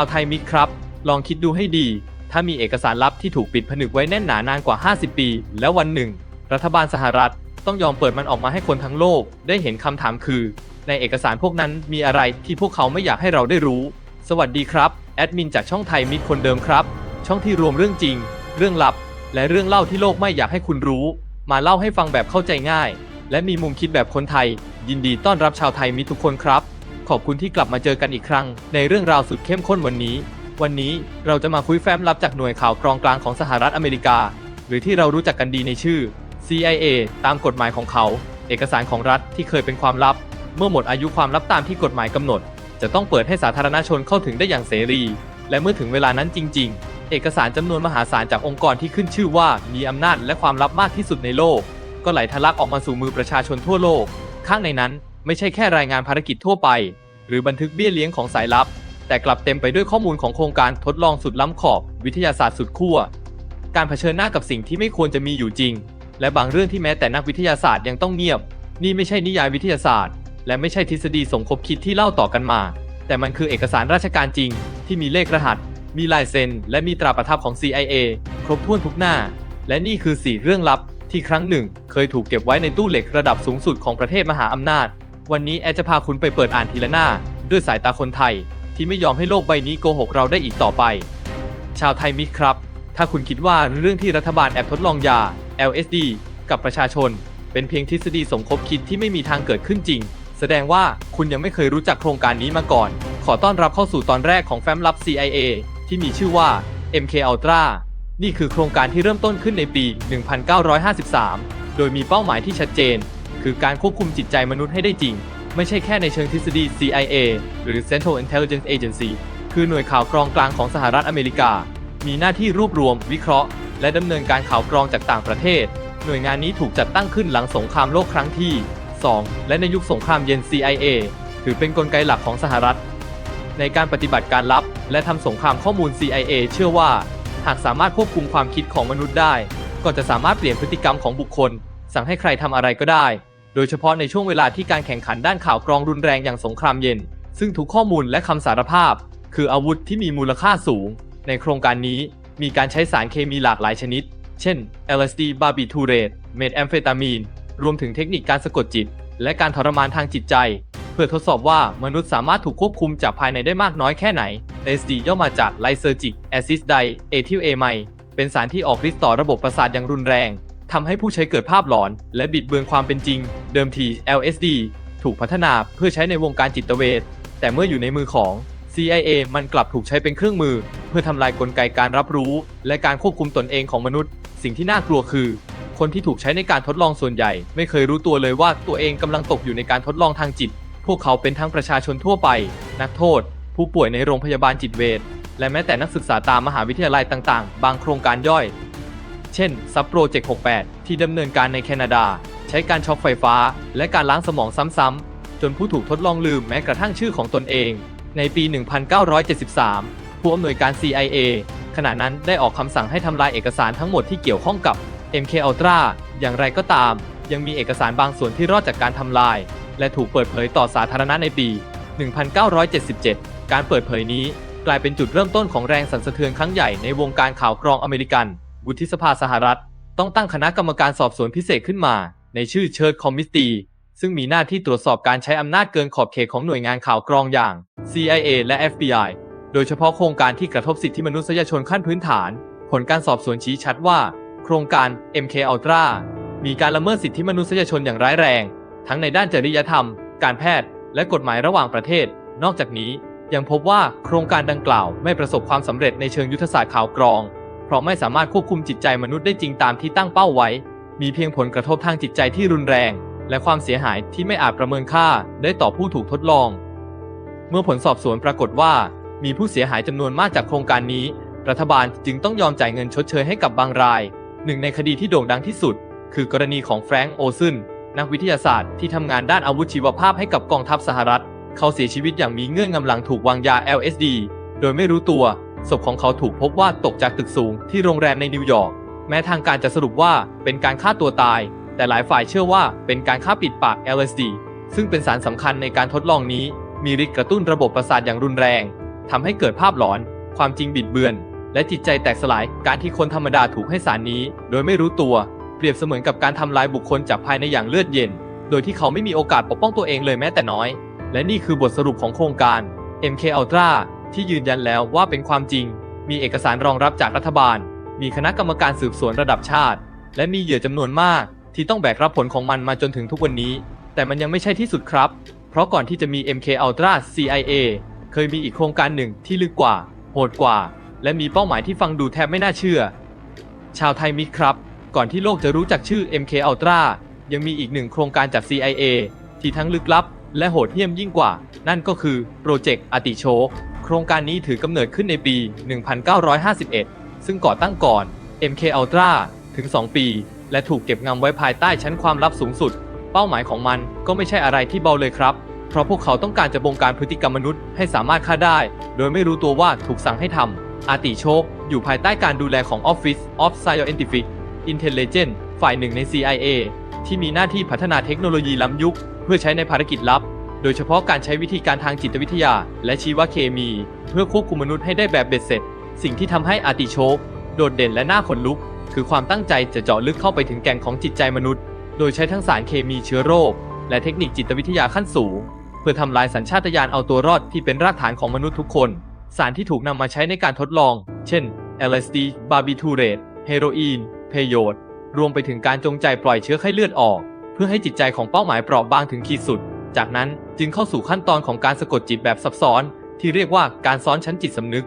ชาวไทยมิตรครับ ลองคิดดูให้ดี ถ้ามีเอกสารลับที่ถูกปิดผนึกไว้แน่นหนานานกว่า 50 ปี แล้ววันหนึ่ง รัฐบาลสหรัฐต้องยอมเปิดมันออกมาให้คนทั้งโลก ได้เห็นคำถามคือ ในเอกสารพวกนั้นมีอะไรที่พวกเขาไม่อยากให้เราได้รู้ สวัสดีครับ แอดมินจากช่องไทยมิตรคนเดิมครับ ช่องที่รวมเรื่องจริง เรื่องลับ และเรื่องเล่าที่โลกไม่อยากให้คุณรู้ มาเล่าให้ฟังแบบเข้าใจง่าย และมีมุมคิดแบบคนไทย ยินดีต้อนรับชาวไทยมิตรทุกคนครับ ขอบคุณที่กลับมาเจอกันอีกครั้ง ในเรื่องราวสุดเข้มข้นวันนี้ วันนี้เราจะมาคุยแฟ้มลับจากหน่วยข่าวกรองกลางของสหรัฐอเมริกา หรือที่เรารู้จักกันดีในชื่อ CIA ตามกฎหมายของเขา เอกสารของรัฐที่เคยเป็นความลับ เมื่อหมดอายุความลับตามที่กฎหมายกำหนด จะต้องเปิดให้สาธารณชนเข้าถึงได้อย่างเสรี และเมื่อถึงเวลานั้นจริง ๆ เอกสารจำนวนมหาศาลจากองค์กรที่ขึ้นชื่อว่ามีอำนาจและความลับมากที่สุดในโลก ก็ไหลทะลักออกมาสู่มือประชาชนทั่วโลก ข้างในนั้น ไม่ใช่แค่รายงานภารกิจทั่วไป หรือบันทึกเบี้ยเลี้ยงของสายลับ แต่กลับเต็มไปด้วยข้อมูลของโครงการทดลองสุดล้ำขอบ วิทยาศาสตร์สุดขั้วการเผชิญหน้ากับสิ่งที่ไม่ควรจะมีอยู่จริง และบางเรื่องที่แม้แต่นักวิทยาศาสตร์ยังต้องเงียบ นี่ไม่ใช่นิยายวิทยาศาสตร์ และไม่ใช่ทฤษฎีสมคบคิดที่เล่าต่อกันมา แต่มันคือเอกสารราชการจริง ที่มีเลขรหัส มีลายเซ็น และมีตราประทับของ CIA ครบถ้วนทุกหน้า และนี่คือสี่เรื่องลับที่ครั้งหนึ่ง เคยถูกเก็บไว้ในตู้เหล็กระดับสูงสุดของประเทศมหาอำนาจ วันนี้แอดจะพาคุณไปเปิดอ่านทีละหน้า ด้วยสายตาคนไทย ที่ไม่ยอมให้โลกใบนี้โกหกเราได้อีกต่อไป ชาวไทยมิตรครับ ถ้าคุณคิดว่าเรื่องที่รัฐบาลแอบทดลองยา LSD กับประชาชน เป็นเพียงทฤษฎีสมคบคิดที่ไม่มีทางเกิดขึ้นจริง แสดงว่าคุณยังไม่เคยรู้จักโครงการนี้มาก่อน ขอต้อนรับเข้าสู่ตอนแรกของแฟ้มลับ CIA ที่มีชื่อว่า MK Ultra นี่คือโครงการที่เริ่มต้นขึ้นในปี 1953 โดยมีเป้าหมายที่ชัดเจน คือการควบคุมจิตใจมนุษย์ให้ได้จริง ไม่ใช่แค่ในเชิงทฤษฎี CIA หรือ Central Intelligence Agency คือหน่วยข่าวกรองกลางของสหรัฐอเมริกา มีหน้าที่รวบรวม วิเคราะห์ และดำเนินการข่าวกรองจากต่างประเทศ หน่วยงานนี้ถูกจัดตั้งขึ้นหลังสงครามโลกครั้งที่ 2 และในยุคสงครามเย็น CIA ถือเป็นนกลไกหลักของสหรัฐ ในการปฏิบัติการลับ และทำสงครามข้อมูล CIA เชื่อว่า หากสามารถควบคุมความคิดของมนุษย์ได้ ก็จะสามารถเปลี่ยนพฤติกรรมของบุคคล สั่งให้ใครทำอะไรก็ได้ ดยเฉพาะในช่วงเวลาที่การแข่งขันด้านข่าวกรองรุนแรงอย่างสงครามเย็น ซึ่งทุกข้อมูลและคำสารภาพ คืออาวุธที่มีมูลค่าสูง ในโครงการนี้มีการใช้สารเคมีหลากหลายชนิด เช่น LSD บาร์บิทูเรตเมทแอมเฟตามีน รวมถึงเทคนิคการสะกดจิต และการทรมานทางจิตใจ เพื่อทดสอบว่ามนุษย์สามารถถูกควบคุมจากภายในได้มากน้อยแค่ไหน LSD ย่อมาจาก Lysergic Acid Diethylamide เป็นสารที่ออกฤทธิ์ต่อระบบประสาทอย่างรุนแรง ทำให้ผู้ใช้เกิดภาพหลอน และบิดเบือนความเป็นจริง เดิมที LSD ถูกพัฒนาเพื่อใช้ในวงการจิตเวชแต่เมื่ออยู่ในมือของ CIA มันกลับถูกใช้เป็นเครื่องมือ เพื่อทำลายกลไกการรับรู้ และการควบคุมตนเองของมนุษย์ สิ่งที่น่ากลัวคือ คนที่ถูกใช้ในการทดลองส่วนใหญ่ ไม่เคยรู้ตัวเลยว่าตัวเองกำลังตกอยู่ในการทดลองทางจิต พวกเขาเป็นทั้งประชาชนทั่วไป นักโทษ ผู้ป่วยในโรงพยาบาลจิตเวชและแม้แต่นักศึกษาตามมหาวิทยาลัยต่าง ๆ บางโครงการย่อย เช่นซับโปรเจกต์68 ที่ดำเนินการในแคนาดา ใช้การช็อคไฟฟ้า และการล้างสมองซ้ำๆ จนผู้ถูกทดลองลืมแม้กระทั่งชื่อของตนเอง ในปี 1973 ผู้อำนวยการ CIA ขณะนั้นได้ออกคำสั่งให้ทำลายเอกสารทั้งหมดที่เกี่ยวข้องกับ MK Ultra อย่างไรก็ตาม ยังมีเอกสารบางส่วนที่รอดจากการทำลาย และถูกเปิดเผยต่อสาธารณะในปี 1977 การเปิดเผยนี้กลายเป็นจุดเริ่มต้นของแรงสั่นสะเทือนครั้งใหญ่ในวงการข่าวกรองอเมริกัน วุฒิสภาสหรัฐ ต้องตั้งคณะกรรมการสอบสวนพิเศษขึ้นมา ในชื่อเชิดคอมมิสตีซึ่งมีหน้าที่ตรวจสอบการใช้อำนาจเกินขอบเขตของหน่วยงานข่าวกรองอย่าง CIA และ FBI โดยเฉพาะโครงการที่กระทบสิทธิมนุษยชนขั้นพื้นฐาน ผลการสอบสวนชี้ชัดว่า โครงการ MK Ultra มีการละเมิดสิทธิมนุษยชนอย่างร้ายแรง ทั้งในด้านจริยธรรม การแพทย์ และกฎหมายระหว่างประเทศ นอกจากนี้ยังพบว่าโครงการดังกล่าวไม่ประสบความสำเร็จในเชิงยุทธศาสตร์ข่าวกรอง เพราะไม่สามารถควบคุมจิตใจมนุษย์ได้จริงตามที่ตั้งเป้าไว้ มีเพียงผลกระทบทางจิตใจที่รุนแรง และความเสียหายที่ไม่อาจประเมินค่าได้ต่อผู้ถูกทดลอง เมื่อผลสอบสวนปรากฏว่า มีผู้เสียหายจำนวนมากจากโครงการนี้ รัฐบาลจึงต้องยอมจ่ายเงินชดเชยให้กับบางราย หนึ่งในคดีที่โด่งดังที่สุด คือกรณีของแฟรงก์โอซึนนักวิทยาศาสตร์ที่ทำงานด้านอาวุธชีวภาพให้กับกองทัพสหรัฐ เขาเสียชีวิตอย่างมีเงื่อนงำหลังถูกวางยา LSD โดยไม่รู้ตัว ศพของเขาถูกพบว่าตกจากตึกสูงที่โรงแรมในนิวยอร์ก แม้ทางการจะสรุปว่าเป็นการฆ่าตัวตาย แต่หลายฝ่ายเชื่อว่าเป็นการฆ่าปิดปาก LSD ซึ่งเป็นสารสำคัญในการทดลองนี้ มีฤทธิ์กระตุ้นระบบประสาทอย่างรุนแรง ทำให้เกิดภาพหลอน ความจริงบิดเบือน และจิตใจแตกสลาย การที่คนธรรมดาถูกให้สารนี้ โดยไม่รู้ตัว เปรียบเสมือนกับการทำลายบุคคลจากภายในอย่างเลือดเย็น โดยที่เขาไม่มีโอกาสปกป้องตัวเองเลยแม้แต่น้อย และนี่คือบทสรุปของโครงการ MK Ultra ที่ยืนยันแล้วว่าเป็นความจริง มีเอกสารรองรับจากรัฐบาล มีคณะกรรมการสืบสวนระดับชาติ และมีเหยื่อจำนวนมาก ที่ต้องแบกรับผลของมันมาจนถึงทุกวันนี้ แต่มันยังไม่ใช่ที่สุดครับ เพราะก่อนที่จะมี MK Ultra CIA เคยมีอีกโครงการหนึ่งที่ลึกกว่า โหดกว่า และมีเป้าหมายที่ฟังดูแทบไม่น่าเชื่อ ชาวไทยมิครับ ก่อนที่โลกจะรู้จักชื่อ MK Ultra ยังมีอีกหนึ่งโครงการจาก CIA ที่ทั้งลึกลับ และโหดเหี้ยมยิ่งกว่า นั่นก็คือโปรเจกต์อติโชค ครงการนี้ถือกำเนิดขึ้นในปี 1951 ซึ่งก่อตั้งก่อน MK Ultra ถึง 2 ปี และถูกเก็บงำไว้ภายใต้ชั้นความลับสูงสุด เป้าหมายของมันก็ไม่ใช่อะไรที่เบาเลยครับ เพราะพวกเขาต้องการจะบงการพฤติกรรมมนุษย์ให้สามารถฆ่าได้ โดยไม่รู้ตัวว่าถูกสั่งให้ทำอาติโชค อยู่ภายใต้การดูแลของ Office of Scientific Intelligence ฝ่ายหนึ่งใน CIA ที่มีหน้าที่พัฒนาเทคโนโลยีล้ำยุค เพื่อใช้ในภารกิจลับ โดยเฉพาะการใช้วิธีการทางจิตวิทยา และชีวเคมี เพื่อควบคุมมนุษย์ให้ได้แบบเบ็ดเสร็จ สิ่งที่ทำให้อาติโชคโดดเด่นและน่าขนลุก คือความตั้งใจจะเจาะลึกเข้าไปถึงแก่นของจิตใจมนุษย์ โดยใช้ทั้งสารเคมีเชื้อโรค และเทคนิคจิตวิทยาขั้นสูง เพื่อทำลายสัญชาตญาณเอาตัวรอดที่เป็นรากฐานของมนุษย์ทุกคน สารที่ถูกนำมาใช้ในการทดลอง เช่น LSD บาร์บิทูเรตเฮโรอีนเพโยดรวมไปถึงการจงใจปล่อยเชื้อไข้เลือดออก เพื่อให้จิตใจของเป้าหมายเปราะบางถึงขีดสุด จากนั้น จึงเข้าสู่ขั้นตอนของการสะกดจิตแบบซับซ้อน ที่เรียกว่าการซ้อนชั้นจิตสำนึก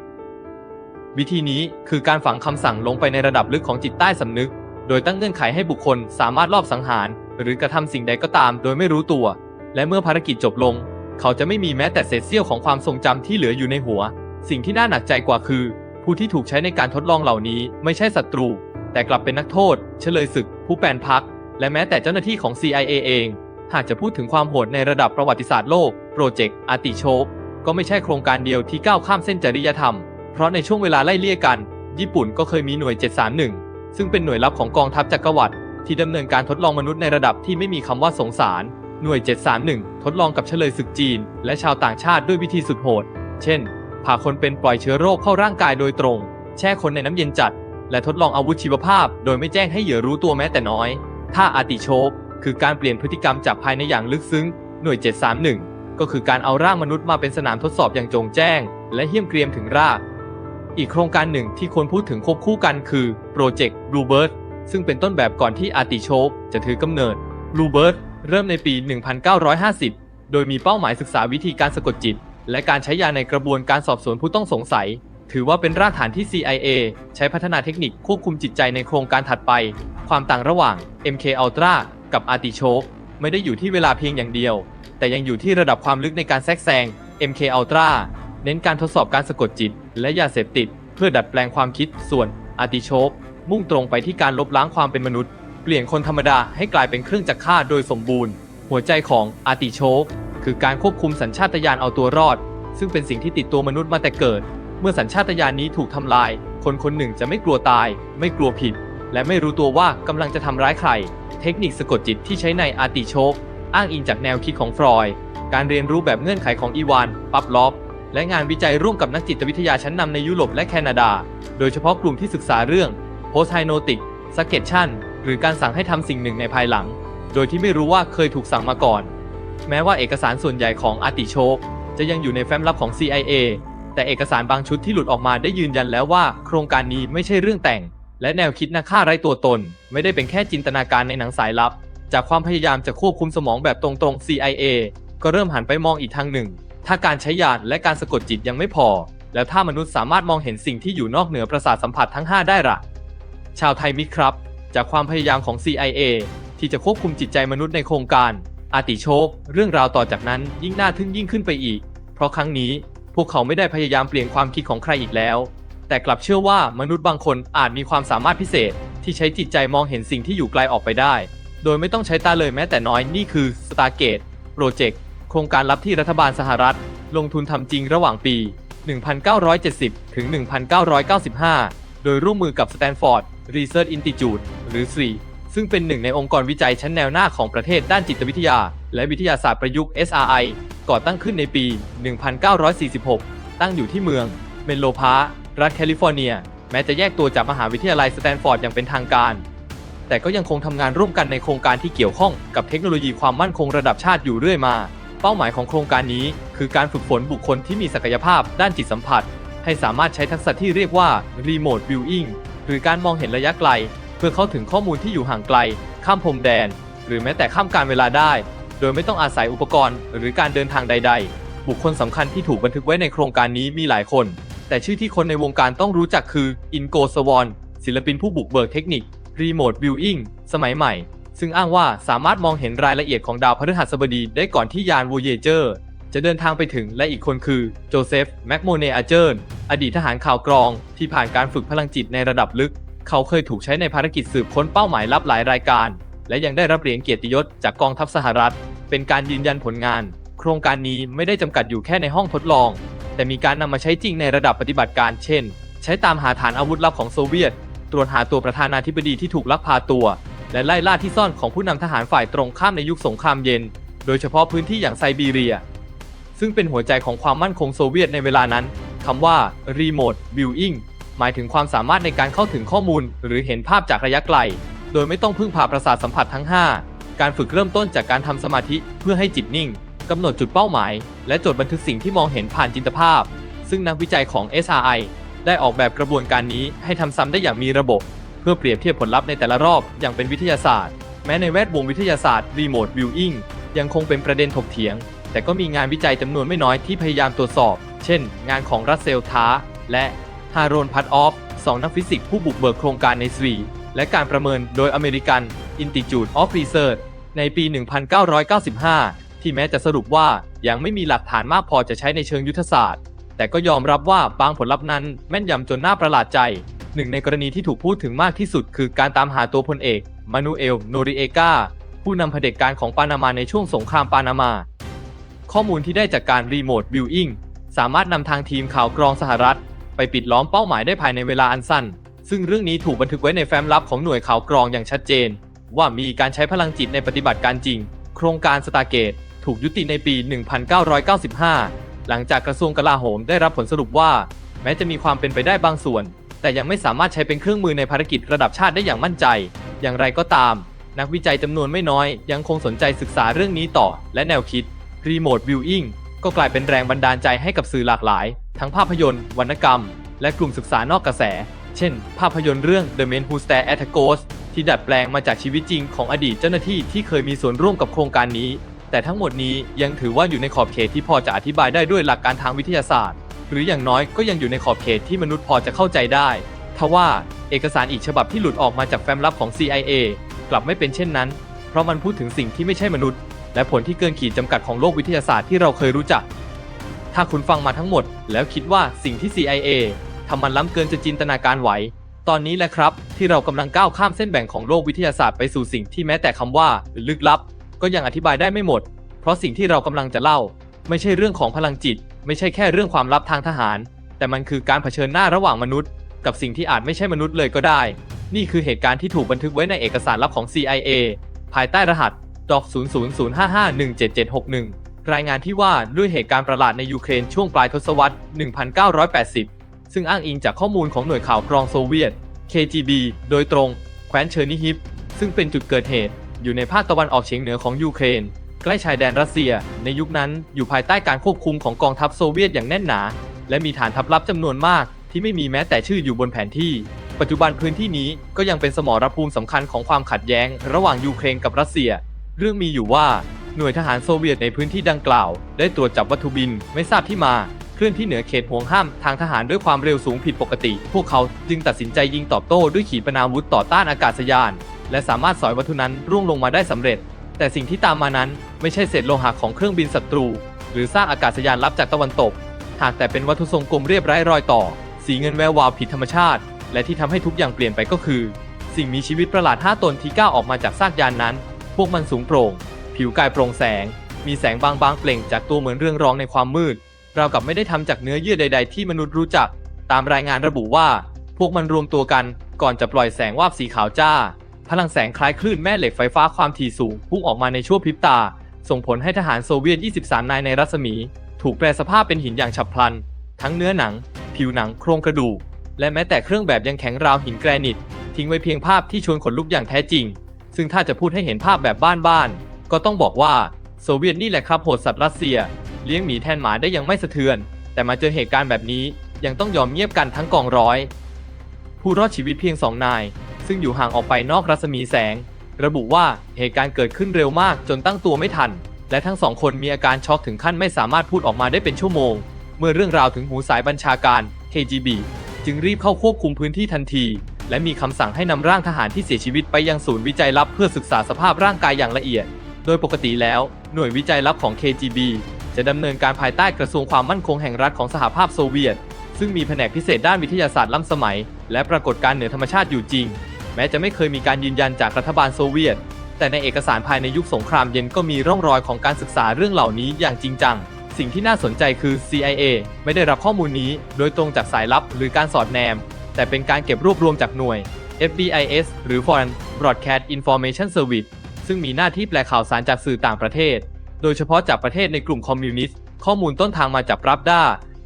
วิธีนี้คือการฝังคำสั่งลงไปในระดับลึกของจิตใต้สำนึก โดยตั้งเงื่อนไขให้บุคคลสามารถลอบสังหาร หรือกระทำสิ่งใดก็ตาม โดยไม่รู้ตัว และเมื่อภารกิจจบลง เขาจะไม่มีแม้แต่เศษเสี้ยวของความทรงจำที่เหลืออยู่ในหัว สิ่งที่น่าหนักใจกว่าคือ ผู้ที่ถูกใช้ในการทดลองเหล่านี้ไม่ใช่ศัตรู แต่กลับเป็นนักโทษ เฉลยศึก ผู้แปลนพัก และแม้แต่เจ้าหน้าที่ของ CIA เอง หากจะพูดถึงความโหดในระดับประวัติศาสตร์โลก โปรเจกต์อาติโชคก็ไม่ใช่โครงการเดียวที่ก้าวข้ามเส้นจริยธรรม เพราะในช่วงเวลาไล่เลี่ยกัน ญี่ปุ่นก็เคยมีหน่วย 731 ซึ่งเป็นหน่วยลับของกองทัพจักรวรรดิที่ดำเนินการทดลองมนุษย์ในระดับที่ไม่มีคำว่าสงสาร หน่วย 731 ทดลองกับเฉลยศึกจีน และชาวต่างชาติด้วยวิธีสุดโหด เช่นพาคนเป็นปล่อยเชื้อโรคเข้าร่างกายโดยตรง แช่คนในน้ำเย็นจัด และทดลองอาวุธชีวภาพ โดยไม่แจ้งให้เหยื่อรู้ตัวแม้แต่น้อย ถ้าอาติโชค คือการเปลี่ยนพฤติกรรมจากภายในอย่างลึกซึ้ง หน่วย 731 ก็คือการเอาร่างมนุษย์มาเป็นสนามทดสอบอย่างโจงแจ้ง และเหี้ยมเกรียมถึงราก อีกโครงการหนึ่งที่คนพูดถึงควบคู่กันคือโปรเจกต์ Bluebird ซึ่งเป็นต้นแบบก่อนที่อาติโชคจะถือกำเนิด Bluebird เริ่มในปี 1950 โดยมีเป้าหมายศึกษาวิธีการสะกดจิต และการใช้ยาในกระบวนการสอบสวนผู้ต้องสงสัย ถือว่าเป็นรากฐานที่ CIA ใช้พัฒนาเทคนิคควบคุมจิตใจในโครงการถัดไป ความต่างระหว่าง MK Ultra กับ Artichoke ไม่ได้อยู่ที่เวลาเพียงอย่างเดียว แต่ยังอยู่ที่ระดับความลึกในการแทรกแซง MK Ultra เน้นการทดสอบการสะกดจิต และยาเสพติด เพื่อดัดแปลงความคิดส่วน Artichoke มุ่งตรงไปที่การลบล้างความเป็นมนุษย์ เปลี่ยนคนธรรมดาให้กลายเป็นเครื่องจักรฆ่าโดยสมบูรณ์ หัวใจของ Artichoke คือการควบคุมสัญชาตญาณเอาตัวรอด ซึ่งเป็นสิ่งที่ติดตัวมนุษย์มาแต่เกิด เมื่อสัญชาตญาณนี้ถูกทำลาย คนคนหนึ่งจะไม่กลัวตาย ไม่กลัวผิด และไม่รู้ตัวว่ากำลังจะทำร้ายใคร เทคนิคสะกดจิตที่ใช้ในอาติโชคอ้างอิงจากแนวคิดของฟรอยด์การเรียนรู้แบบเงื่อนไขของอีวาน ปับลอฟ และงานวิจัยร่วมกับนักจิตวิทยาชั้นนำในยุโรปและแคนาดา โดยเฉพาะกลุ่มที่ศึกษาเรื่อง post hypnotic suggestion หรือการสั่งให้ทำสิ่งหนึ่งในภายหลัง โดยที่ไม่รู้ว่าเคยถูกสั่งมาก่อน แม้ว่าเอกสารส่วนใหญ่ของอาติโชคจะยังอยู่ในแฟ้มลับของ CIA แต่เอกสารบางชุดที่หลุดออกมาได้ยืนยันแล้วว่า โครงการนี้ไม่ใช่เรื่องแต่ง และแนวคิดนักฆ่าไร้ตัวตน ไม่ได้เป็นแค่จินตนาการในหนังสายลับ จากความพยายามจะควบคุมสมองแบบตรงๆ CIA ก็เริ่มหันไปมองอีกทางหนึ่ง ถ้าการใช้ยานและการสะกดจิตยังไม่พอ แล้วถ้ามนุษย์สามารถมองเห็นสิ่งที่อยู่นอกเหนือประสาทสัมผัสทั้ง 5 ได้ละชาวไทยมิตรครับ จากความพยายามของ CIA ที่จะควบคุมจิตใจมนุษย์ในโครงการ อาติโชค เรื่องราวต่อจากนั้นยิ่งน่าทึ่งยิ่งขึ้นไปอีก เพราะครั้งนี้พวกเขาไม่ได้พยายามเปลี่ยนความคิดของใครอีกแล้ว แต่กลับเชื่อว่ามนุษย์บางคนอาจมีความสามารถพิเศษ ที่ใช้จิตใจมองเห็นสิ่งที่อยู่ไกลออกไปได้ โดยไม่ต้องใช้ตาเลยแม้แต่น้อยนี่คือ Stargate Project โครงการลับที่รัฐบาลสหรัฐ ลงทุนทำจริงระหว่างปี 1970 ถึง 1995 โดยร่วมมือกับ Stanford Research Institute หรือ SRI ซึ่งเป็นหนึ่งในองค์กรวิจัยชั้นแนวหน้าของประเทศด้านจิตวิทยา และวิทยาศาสตร์ประยุกต์ SRI ก่อตั้งขึ้นในปี 1946 ตั้งอยู่ที่เมือง เมนโลพา รัฐแคลิฟอร์เนีย แม้จะแยกตัวจากมหาวิทยาลัยสแตนฟอร์ดอย่างเป็นทางการ แต่ก็ยังคงทำงานร่วมกันในโครงการที่เกี่ยวข้องกับเทคโนโลยีความมั่นคงระดับชาติอยู่เรื่อยมา เป้าหมายของโครงการนี้ คือการฝึกฝนบุคคลที่มีศักยภาพด้านจิตสัมผัส ให้สามารถใช้ทักษะที่เรียกว่า Remote Viewing หรือการมองเห็นระยะไกล เพื่อเข้าถึงข้อมูลที่อยู่ห่างไกล ข้ามพรมแดน หรือแม้แต่ข้ามการเวลาได้ โดยไม่ต้องอาศัยอุปกรณ์ หรือการเดินทางใด ๆ บุคคลสำคัญที่ถูกบันทึกไว้ในโครงการนี้มีหลายคน แต่ชื่อที่คนในวงการต้องรู้จักคืออินโกสวอนศิลปินผู้บุกเบิกเทคนิค Remote Viewing สมัยใหม่ ซึ่งอ้างว่าสามารถมองเห็นรายละเอียดของดาวพฤหัสบดีได้ก่อนที่ยานว Voyager จะเดินทางไปถึงและอีกคนคือโจเซฟแมคโมเนอาเจอร์อดีตทหารข่าวกรอง ที่ผ่านการฝึกพลังจิตในระดับลึก เขาเคยถูกใช้ในภารกิจสืบค้นเป้าหมายลับหลายรายการ และยังได้รับเหรียญเกียรติยศจากกองทัพสหรัฐ เป็นการยืนยันผลงาน โครงการนี้ไม่ได้จำกัดอยู่แค่ในห้องทดลอง แต่มีการนำมาใช้จริงในระดับปฏิบัติการเช่น ใช้ตามหาฐานอาวุธลับของโซเวียต ตรวจหาตัวประธานาธิบดีที่ถูกลักพาตัว และไล่ล่าที่ซ่อนของผู้นำทหารฝ่ายตรงข้ามในยุคสงครามเย็น โดยเฉพาะพื้นที่อย่างไซบีเรีย ซึ่งเป็นหัวใจของความมั่นคงโซเวียตในเวลานั้นคำว่า Remote Viewing หมายถึงความสามารถในการเข้าถึงข้อมูล หรือเห็นภาพจากระยะไกล โดยไม่ต้องพึ่งพาประสาทสัมผัสทั้ง 5 การฝึกเริ่มต้นจากการทำสมาธิเพื่อให้จิตนิ่ง กำหนดจุดเป้าหมาย และจดบันทึกสิ่งที่มองเห็นผ่านจินตภาพ ซึ่งนักวิจัยของ SRI ได้ออกแบบกระบวนการนี้ให้ทำซ้ำได้อย่างมีระบบ เพื่อเปรียบเทียบผลลัพธ์ในแต่ละรอบอย่างเป็นวิทยาศาสตร์ แม้ในแวดวงวิทยาศาสตร์ Remote Viewing ยังคงเป็นประเด็นถกเถียง แต่ก็มีงานวิจัยจำนวนไม่น้อยที่พยายามตรวจสอบ เช่น งานของรัสเซลท้า และฮารอนพัตออฟสองนักฟิสิกส์ผู้บุกเบิกโครงการในสวีและการประเมินโดยอเมริกัน Institute of Research ในปี 1995 ที่แม้จะสรุปว่ายังไม่มีหลักฐานมากพอจะใช้ในเชิงยุทธศาสตร์ แต่ก็ยอมรับว่าบางผลลัพธ์นั้นแม่นยำจนน่าประหลาดใจ หนึ่งในกรณีที่ถูกพูดถึงมากที่สุดคือการตามหาตัวพลเอกมานูเอล โนริเอกาผู้นำเผด็จการของปานามาในช่วงสงครามปานามา ข้อมูลที่ได้จากการรีโมทวิวอิงสามารถนำทางทีมข่าวกรองสหรัฐ ไปปิดล้อมเป้าหมายได้ภายในเวลาอันสั้น ซึ่งเรื่องนี้ถูกบันทึกไว้ในแฟ้มลับของหน่วยข่าวกรองอย่างชัดเจน ว่ามีการใช้พลังจิตในปฏิบัติการจริง โครงการสตาร์เกต ถูกยุติในปี 1995 หลังจากกระทรวงกลาโหมได้รับผลสรุปว่า แม้จะมีความเป็นไปได้บางส่วน แต่ยังไม่สามารถใช้เป็นเครื่องมือในภารกิจระดับชาติได้อย่างมั่นใจ อย่างไรก็ตาม นักวิจัยจำนวนไม่น้อย ยังคงสนใจศึกษาเรื่องนี้ต่อ และแนวคิด Remote Viewing ก็กลายเป็นแรงบันดาลใจให้กับสื่อหลากหลาย ทั้งภาพยนตร์ วรรณกรรม และกลุ่มศึกษานอกกระแส เช่น ภาพยนตร์เรื่อง The Men Who Stare at a Ghost ที่ดัดแปลงมาจากชีวิตจริงของอดีตเจ้าหน้าที่ที่เคยมีส่วนร่วมกับโครงการนี้ แต่ทั้งหมดนี้ยังถือว่าอยู่ในขอบเขตที่พอจะอธิบายได้ด้วยหลักการทางวิทยาศาสตร์ หรืออย่างน้อยก็ยังอยู่ในขอบเขตที่มนุษย์พอจะเข้าใจได้ทว่าเอกสารอีกฉบับที่หลุดออกมาจากแฟ้มลับของ CIA กลับไม่เป็นเช่นนั้น เพราะมันพูดถึงสิ่งที่ไม่ใช่มนุษย์ และผลที่เกินขีดจำกัดของโลกวิทยาศาสตร์ที่เราเคยรู้จัก ถ้าคุณฟังมาทั้งหมด แล้วคิดว่าสิ่งที่ CIA ทำมันล้ำเกินจะจินตนาการไหว ตอนนี้แหละครับ ที่เรากำลังก้าวข้ามเส้นแบ่งของโลกวิทยาศาสตร์ไปสู่สิ่งที่แม้แต่คำว่าลึกลับ ก็ยังอธิบายได้ไม่หมด เพราะสิ่งที่เรากำลังจะเล่า ไม่ใช่เรื่องของพลังจิต ไม่ใช่แค่เรื่องความลับทางทหาร แต่มันคือการเผชิญหน้าระหว่างมนุษย์ กับสิ่งที่อาจไม่ใช่มนุษย์เลยก็ได้ นี่คือเหตุการณ์ที่ถูกบันทึกไว้ในเอกสารลับของ CIA ภายใต้รหัสดอก0005517761 รายงานที่ว่าด้วยเหตุการณ์ประหลาดในยูเครนช่วงปลายทศวรรษ 1980 ซึ่งอ้างอิงจากข้อมูลของหน่วยข่าวกรองโซเวียต KGB โดยตรง แคว้นเชอร์นิฮิปซึ่งเป็นจุดเกิดเหตุ อยู่ในภาคตะวันออกเฉียงเหนือของยูเครน ใกล้ชายแดนรัสเซีย ในยุคนั้นอยู่ภายใต้การควบคุมของกองทัพโซเวียตอย่างแน่นหนา และมีฐานทัพลับจำนวนมากที่ไม่มีแม้แต่ชื่ออยู่บนแผนที่ ปัจจุบันพื้นที่นี้ก็ยังเป็นสมรภูมิสำคัญของความขัดแย้ง ระหว่างยูเครนกับรัสเซีย เรื่องมีอยู่ว่าหน่วยทหารโซเวียตในพื้นที่ดังกล่าว ได้ตรวจจับวัตถุบินไม่ทราบที่มาเคลื่อนที่เหนือเขตห่วงห้ามทางทหารด้วยความเร็วสูงผิดปกติ พวกเขาจึงตัดสินใจยิงตอบโต้ด้วยขีปนาวุธต่อต้านอากาศยาน และสามารถสอยวัตถุนั้นร่วงลงมาได้สำเร็จ แต่สิ่งที่ตามมานั้นไม่ใช่เศษโลหะของเครื่องบินศัตรู หรือซากอากาศยานลับจากตะวันตก หากแต่เป็นวัตถุทรงกลมเรียบไร้รอยต่อ สีเงินแวววาวผิดธรรมชาติ และที่ทำให้ทุกอย่างเปลี่ยนไปก็คือ สิ่งมีชีวิตประหลาด 5 ตนที่ก้าวออกมาจากซากยานนั้น พวกมันสูงโปร่ง ผิวกายโปร่งแสง มีแสงบางๆเปล่งจากตัวเหมือนเรื่องร้องในความมืดราวกับไม่ได้ทำจากเนื้อเยื่อใด ๆ ที่มนุษย์รู้จัก ตามรายงานระบุว่า พวกมันรวมตัวกันก่อนจะปล่อยแสงวาบสีขาวจ้า พลังแสงคล้ายคลื่นแม่เหล็กไฟฟ้าความถี่สูงพุ่งออกมาในชั่วพริบตา ส่งผลให้ทหารโซเวียต 23 นายในรัศมี ถูกแปลสภาพเป็นหินอย่างฉับพลัน ทั้งเนื้อหนัง ผิวหนังโครงกระดูก และแม้แต่เครื่องแบบยังแข็งราวหินแกรนิต ทิ้งไว้เพียงภาพที่ชวนขนลุกอย่างแท้จริง ซึ่งถ้าจะพูดให้เห็นภาพแบบบ้านๆก็ต้องบอกว่าโซเวียตนี่แหละครับโหดสัตว์รัสเซีย เลี้ยงหมีแทนหมาได้ยังไม่สะเทือน แต่มาเจอเหตุการณ์แบบนี้ยังต้องยอมเงียบกันทั้งกองร้อย ผู้รอดชีวิตเพียงสองนาย ซึ่งอยู่ห่างออกไปนอกรัศมีแสง ระบุว่าเหตุการณ์เกิดขึ้นเร็วมากจนตั้งตัวไม่ทัน และทั้งสองคนมีอาการช็อกถึงขั้นไม่สามารถพูดออกมาได้เป็นชั่วโมง เมื่อเรื่องราวถึงหูสายบัญชาการ KGB จึงรีบเข้าควบคุมพื้นที่ทันที และมีคำสั่งให้นำร่างทหารที่เสียชีวิตไปยังศูนย์วิจัยลับเพื่อศึกษาสภาพร่างกายอย่างละเอียด โดยปกติแล้วหน่วยวิจัยลับของ KGB จะดำเนินการภายใต้กระทรวงความมั่นคงแห่งรัฐของสหภาพโซเวียต ซึ่งมีแผนกพิเศษด้านวิทยาศาสตร์ล้ำสมัย และปรากฏการณ์เหนือธรรมชาติอยู่จริง แม้จะไม่เคยมีการยืนยันจากรัฐบาลโซเวียต แต่ในเอกสารภายในยุคสงครามเย็นก็มีร่องรอยของการศึกษาเรื่องเหล่านี้อย่างจริงจัง สิ่งที่น่าสนใจคือ CIA ไม่ได้รับข้อมูลนี้ โดยตรงจากสายลับหรือการสอดแนม แต่เป็นการเก็บรวบรวมจากหน่วย FBIS หรือ Foreign Broadcast Information Service ซึ่งมีหน้าที่แปลข่าวสารจากสื่อต่างประเทศ โดยเฉพาะจากประเทศในกลุ่มคอมมิวนิสต์ ข้อมูลต้นทางมาจากปรับด้า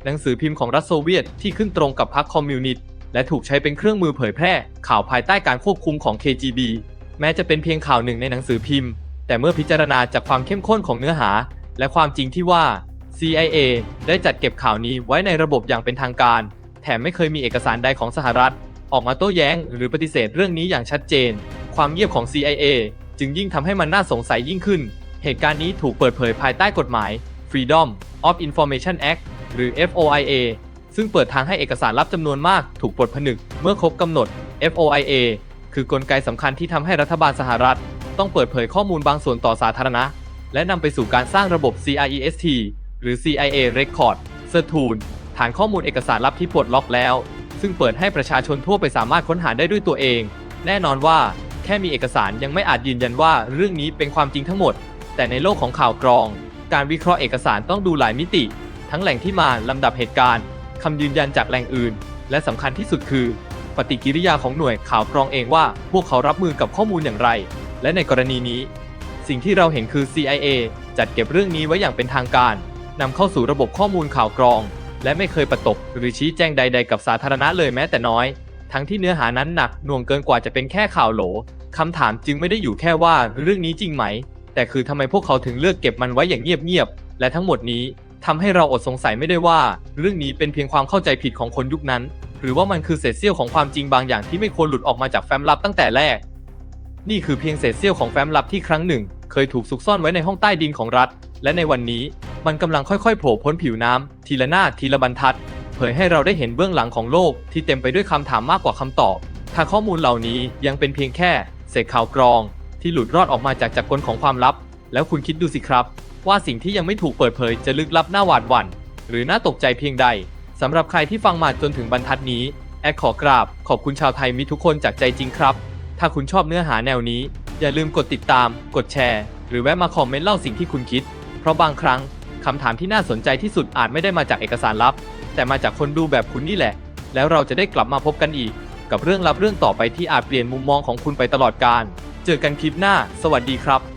หนังสือพิมพ์ของรัฐโซเวียตที่ขึ้นตรงกับพรรคคอมมิวนิสต์ และถูกใช้เป็นเครื่องมือเผยแพร่ ข่าวภายใต้การควบคุมของ KGB แม้จะเป็นเพียงข่าวหนึ่งในหนังสือพิมพ์ แต่เมื่อพิจารณาจากความเข้มข้นของเนื้อหา และความจริงที่ว่า CIA ได้จัดเก็บข่าวนี้ไว้ในระบบอย่างเป็นทางการ แถมไม่เคยมีเอกสารใดของสหรัฐ ออกมาโต้แย้งหรือปฏิเสธเรื่องนี้อย่างชัดเจน ความเงียบของ CIA จึงยิ่งทำให้มันน่าสงสัยยิ่งขึ้น เหตุการณ์นี้ถูกเปิดเผยภายใต้กฎหมาย Freedom of Information Act หรือ FOIA ซึ่งเปิดทางให้เอกสารลับจำนวนมากถูกปลดผนึก เมื่อครบกำหนด FOIA คือกลไกสำคัญที่ทำให้รัฐบาลสหรัฐ ต้องเปิดเผยข้อมูลบางส่วนต่อสาธารณะ และนำไปสู่การสร้างระบบ CREST หรือ CIA Record c e r t u n ฐานข้อมูลเอกสารลับที่ปลดล็อกแล้ว ซึ่งเปิดให้ประชาชนทั่วไปสามารถค้นหาได้ด้วยตัวเอง แน่นอนว่าแค่มีเอกสารยังไม่อาจยืนยันว่าเรื่องนี้เป็นความจริงทั้งหมด แต่ในโลกของข่าวกรอง การวิเคราะห์เอกสารต้องดูหลายมิติ ทั้งแหล่งที่มาลำดับเหตุการณ์ คำยืนยันจากแหล่งอื่น และสำคัญที่สุดคือ ปฏิกิริยาของหน่วยข่าวกรองเองว่า พวกเขารับมือกับข้อมูลอย่างไร และในกรณีนี้ สิ่งที่เราเห็นคือ CIA จัดเก็บเรื่องนี้ไว้อย่างเป็นทางการนำเข้าสู่ระบบข้อมูลข่าวกรอง และไม่เคยประตกหรือชี้แจงใด ๆ กับสาธารณะเลยแม้แต่น้อย ทั้งที่เนื้อหานั้นหนักหน่วงเกินกว่าจะเป็นแค่ข่าวโหลคำถามจึงไม่ได้อยู่แค่ว่าเรื่องนี้จริงไหม แต่คือทำไมพวกเขาถึงเลือกเก็บมันไว้อย่างเงียบๆและทั้งหมดนี้ ทำให้เราอดสงสัยไม่ได้ว่า เรื่องนี้เป็นเพียงความเข้าใจผิดของคนยุคนั้น หรือว่ามันคือเศษเสี้ยวของความจริงบางอย่างที่ไม่ควรหลุดออกมาจากแฟ้มลับตั้งแต่แรก นี่คือเพียงเศษเสี้ยวของแฟ้มลับที่ครั้งหนึ่ง เคยถูกซุกซ่อนไว้ในห้องใต้ดินของรัฐ และในวันนี้มันกำลังค่อยๆโผล่พ้นผิวน้ำทีละหน้าทีละบรรทัด เผยให้เราได้เห็นเบื้องหลังของโลก ที่เต็มไปด้วยคำถามมากกว่าคำตอบถ้าข้อมูลเหล่านี้ยังเป็นเพียงแค่เศษข่าวกรอง ที่หลุดรอดออกมาจากจักรกลของความลับ แล้วคุณคิดดูสิครับ ว่าสิ่งที่ยังไม่ถูกเปิดเผยจะลึกลับน่าหวาดหวั่นหรือน่าตกใจเพียงใดสำหรับใครที่ฟังมาจนถึงบรรทัดนี้แอดขอกราบ ขอบคุณชาวไทยมิตรทุกคนจากใจจริงครับ ถ้าคุณชอบเนื้อหาแนวนี้ อย่าลืมกดติดตาม กดแชร์ หรือแวะมาคอมเมนต์เล่าสิ่งที่คุณคิด เพราะบางครั้งคำถามที่น่าสนใจที่สุดอาจไม่ได้มาจากเอกสารลับ แต่มาจากคนดูแบบคุณนี่แหละ แล้วเราจะได้กลับมาพบกันอีก กับเรื่องลับเรื่องต่อไปที่อาจเปลี่ยนมุมมองของคุณไปตลอดกาลเจอกันคลิปหน้า สวัสดีครับ